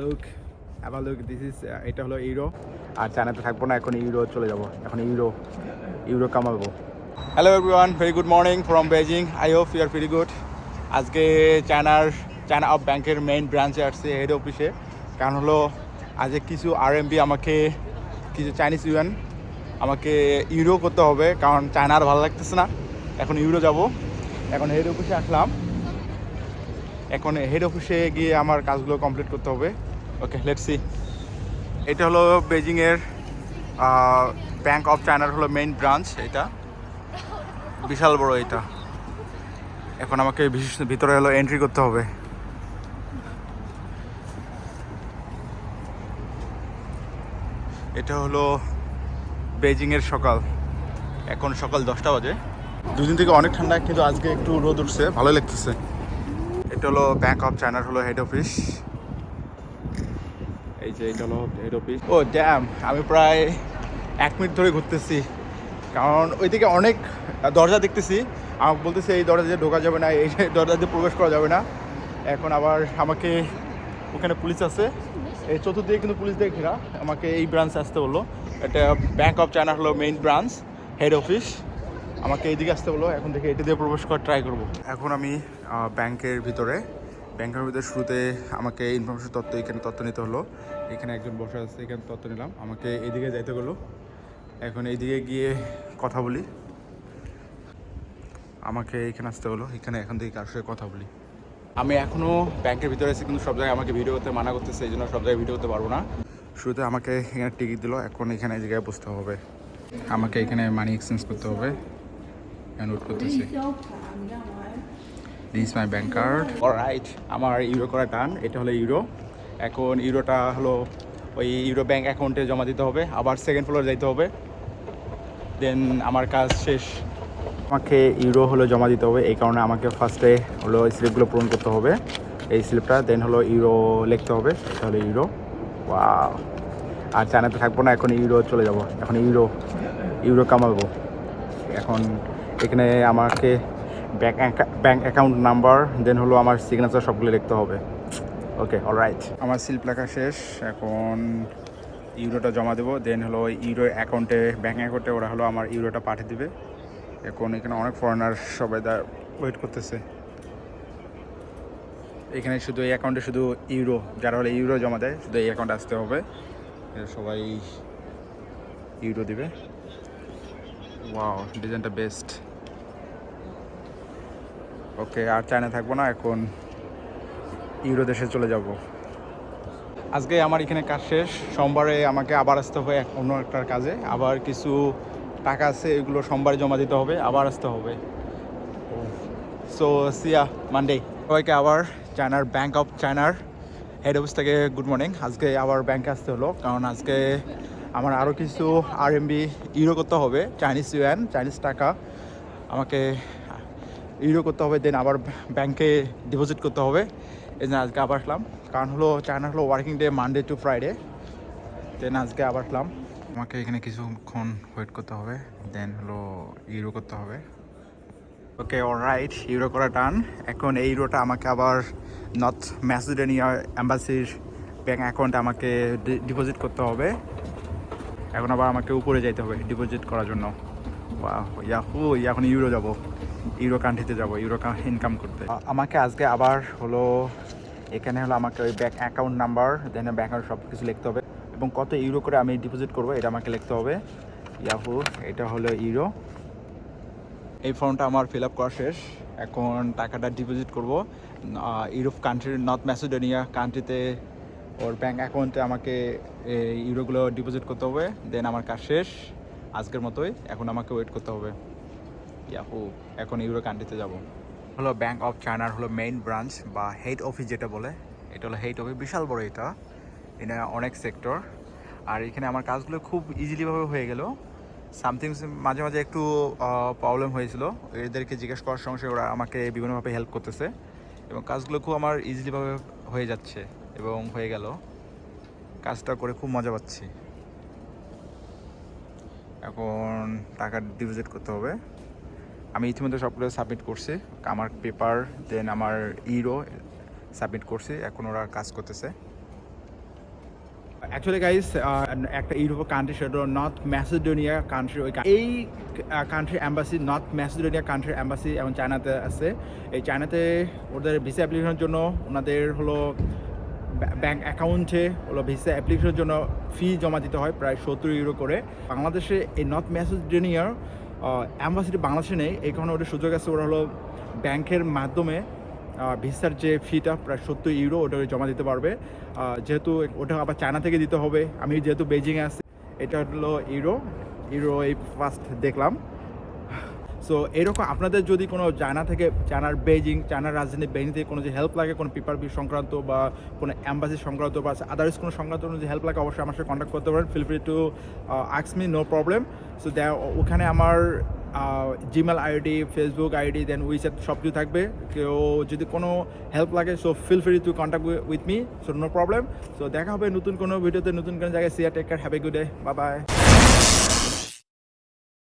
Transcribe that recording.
Look have look this is এটা হলো euro আর চায়নাতে থাকব না, এখন ইউরো চলে যাব। এখন euro euro কামাবো। Hello everyone very good morning from Beijing I hope you are very good আজকে চায়নার চায়না অফ ব্যাংকের মেইন ব্রাঞ্চে আসছে হেড অফিসে কারণ হলো, আজকে কিছু আর আমাকে, কিছু চাইনিজ ইউয়ান আমাকে ইউরো করতে হবে। কারণ চায়না আর ভালো লাগতেছে না। এখন ইউরো যাব। এখন হেড অফিসে আসলাম। এখন হেড অফিসে গিয়ে আমার কাজগুলো কমপ্লিট করতে হবে। ওকে লেটসি এটা হলো বেজিংয়ের ব্যাংক অফ চায়নার হলো মেইন ব্রাঞ্চ এটা। বিশাল বড় এটা। এখন আমাকে বিশেষ ভিতরে হলো এন্ট্রি করতে হবে। এটা হলো বেজিংয়ের সকাল। এখন সকাল দশটা বাজে। দুদিন থেকে অনেক ঠান্ডা, কিন্তু আজকে একটু রোদ উঠছে। ভালো লাগতেছে। এটা হলো ব্যাংক অফ চায়নার হলো হেড অফিস এই যে এটা হলো হেড অফিস ও ড্যাম আমি প্রায় এক মিনিট ধরে ঘুরতেছি। কারণ ওইদিকে অনেক দরজা দেখতেছি। আমাকে বলতেছে এই দরজা দিয়ে ঢোকা যাবে না এই দরজা দিয়ে প্রবেশ করা যাবে না। এখন আবার আমাকে ওখানে পুলিশ আছে। এই চতুর্দিকে কিন্তু পুলিশ দিয়ে ঘেরা। আমাকে এই ব্রাঞ্চে আসতে বলল। এটা ব্যাংক অফ চায়না হলো মেইন ব্রাঞ্চ হেড অফিস আমাকে এইদিকে আসতে বলল এখন থেকে এটি দিয়ে প্রবেশ করার ট্রাই করব। এখন আমি ব্যাংকের ভিতরে ব্যাংকের ভিতরে শুরুতে আমাকে ইনফরমেশন তথ্য এখানে তথ্য নিতে হলো। এখানে একজন বসে আছে এখানে তথ্য নিলাম। আমাকে এইদিকে যাইতে হলো এখন এইদিকে গিয়ে কথা বলি। আমাকে এখানে আসতে হলো এখানে এখন থেকে কার সাথে কথা বলি। আমি এখনও ব্যাংকের ভিতরে আছি কিন্তু সব জায়গায় আমাকে ভিডিও করতে মানা করতেছে এই জন্য সব জায়গায় ভিডিও করতে পারব না। শুরুতে আমাকে এখানে টিকিট দিল এখন এখানে এই জায়গায় বসতে হবে। আমাকে এখানে মানি এক্সচেঞ্জ করতে হবে। নোট করতেছি this my bank card right আমার ইউরো করা টান এটা হলো ইউরো এখন ইউরোটা হলো ওই ইউরো ব্যাংক অ্যাকাউন্টে জমা দিতে হবে। আবার সেকেন্ড ফ্লোর যাইতে হবে। দেন আমার কাজ শেষ। আমাকে ইউরো হলো জমা দিতে হবে। এই কারণে আমাকে ফার্স্টে হলো স্লিপগুলো পূরণ করতে হবে। এই স্লিপটা দেন হলো ইউরো লিখতে হবে। এটা হলো ইউরো ওয়াও আর চায়নাতে থাকব না এখন ইউরো চলে যাব। এখন ইউরো ইউরো কামাবো। এখন এখানে আমাকে bank bank account number then হলো আমার সিগনেচার সবগুলো লিখতে হবে। ওকে অল রাইট আমার সিল্প লেখা শেষ, এখন ইউরোটা জমা দেবো দেন হলো ইউরো অ্যাকাউন্টে ব্যাঙ্ক অ্যাকাউন্টে ওরা হলো আমার ইউরোটা পাঠিয়ে দিবে। এখন এখানে অনেক ফরেনার সবাই দা ওয়েট করতেছে। এখানে শুধু এই অ্যাকাউন্টে শুধু ইউরো যারা হলে ইউরো জমা দেয়, শুধু এই অ্যাকাউন্টে আসতে হবে। সবাই ইউরো দিবে। ওয়াও ডিজাইনটা বেস্ট ওকে আর চায়না থাকব না, এখন ইউরো দেশে চলে যাব। আজকে আমার এখানে কাজ শেষ, সোমবারে আমাকে আবার আসতে হবে অন্য একটা কাজে। আবার কিছু টাকা আছে, এগুলো সোমবারে জমা দিতে হবে, আবার আসতে হবে। সো সিয়া মানডে সবাইকে আবার চায়নার ব্যাংক অফ চায়নার হেড অফিস থেকে গুড মর্নিং আজকে আবার ব্যাংকে আসতে হলো, কারণ আজকে আমার আরও কিছু আর এমবি ইউরো করতে হবে চাইনিজ ইউএন চাইনিজ টাকা। আমাকে ইউরো করতে হবে দেন আবার ব্যাংকে ডিপোজিট করতে হবে। এই জন্য আজকে আবার আসলাম। কারণ হলো চায়না হলো working day Monday to Friday then আজকে আবার আসলাম। আমাকে এখানে কিছুক্ষণ ওয়েট করতে হবে দেন হলো ইউরো করতে হবে। ওকে অল রাইট ইউরো করা টান এখন এই ইউরোটা আমাকে আবার নর্থ ম্যাসিডোনিয়া অ্যাম্বাসির ব্যাঙ্ক অ্যাকাউন্টে আমাকে ডিপোজিট করতে হবে। এখন আবার আমাকে উপরে যাইতে হবে ডিপোজিট করার জন্য। ইয়াহু এখন ইউরো যাব। ইউরো কান্ট্রিতে যাব ইউরো ইনকাম করতে। আমাকে আজকে আবার হলো, এখানে হলো আমাকে ওই bank account number then bank সব কিছু লিখতে হবে। এবং কত ইউরো করে আমি ডিপোজিট করব, এটা আমাকে লিখতে হবে। ইয়াহু এটা হলো ইউরো এই ফর্মটা আমার ফিল আপ করা শেষ। এখন টাকাটা ডিপোজিট করব। ইউরোপ কান্ট্রির নর্থ ম্যাসিডোনিয়া কান্ট্রিতে ওর ব্যাঙ্ক অ্যাকাউন্টে আমাকে ইউরোগুলো ডিপোজিট করতে হবে। দেন আমার কাজ শেষ। আজকের মতোই এখন আমাকে ওয়েট করতে হবে। ইয়াহু, এখন ইউরো কান্ট্রিতে যাব। হলো ব্যাংক অফ চায়নার হলো মেইন ব্রাঞ্চ বা হেড অফিস যেটা বলে, এটা হলো হেড অফিস বিশাল বড় এটা। এটা অনেক সেক্টর আর এখানে আমার কাজগুলো খুব ইজিলিভাবে হয়ে গেল। সামথিং মাঝে মাঝে একটু প্রবলেম হয়েছিল। এদেরকে জিজ্ঞেস করার সঙ্গে সঙ্গে ওরা আমাকে বিভিন্নভাবে হেল্প করতেছে। এবং কাজগুলো খুব আমার ইজিলিভাবে হয়ে যাচ্ছে এবং হয়ে গেল। কাজটা করে খুব মজা পাচ্ছি। এখন টাকা ডিপোজিট করতে হবে। আমি ইতিমধ্যে সবগুলো সাবমিট করছি। আমার পেপার দেন আমার ইরো সাবমিট করছি। এখন ওরা কাজ করতেছে। অ্যাকচুয়ালি গাইস একটা ইউরোপীয় কান্ট্রি সেটা নর্থ ম্যাসিডোনিয়া কান্ট্রি ওই এই কান্ট্রির অ্যাম্বাসি নর্থ ম্যাসিডোনিয়া কান্ট্রির অ্যাম্বাসি এবং চায়নাতে আছে। এই চায়নাতে ওদের ভিসা অ্যাপ্লিকেশনের জন্য ওনাদের হলো ব্যাংক অ্যাকাউন্টে হলো ভিসা অ্যাপ্লিকেশনের জন্য ফি জমা দিতে হয় প্রায় সত্তর ইউরো করে। বাংলাদেশে এই নর্থ ম্যাসিডোনিয়ার অ্যাম্বাসিটি বাংলাদেশে নেই। এই কারণে ওটা সুযোগ আছে, ওরা হলো ব্যাংকের মাধ্যমে ভিসার যে ফিটা প্রায় সত্তর ইউরো ওটা জমা দিতে পারবে। যেহেতু ওটা আবার চায়না থেকে দিতে হবে। আমি যেহেতু বেজিংয়ে আছি, এটা হলো ইউরো। ইউরো এই ফার্স্ট দেখলাম। সো এরকম আপনাদের যদি কোনো জানা থেকে চায়নার বেজিং চায়নার রাজধানী বেজিং থেকে কোনো যে হেল্প লাগে, কোনো পেপার বি সংক্রান্ত বা কোনো অ্যাম্বাসি সংক্রান্ত বা আদার্স কোনো সংক্রান্ত কোনো যে হেল্প লাগে, অবশ্যই আমার সাথে কন্ট্যাক্ট করতে পারেন। ফিল ফ্রি টু আক্স মি নো প্রবলেম সো ওখানে আমার Gmail ID Facebook ID then WeChat সব কিছু থাকবে। কেউ যদি কোনো হেল্প লাগে so feel free to contact with me so no problem so দেখা হবে নতুন কোনো ভিডিওতে নতুন কোনো জায়গায়। See ya take care have a good day bye bye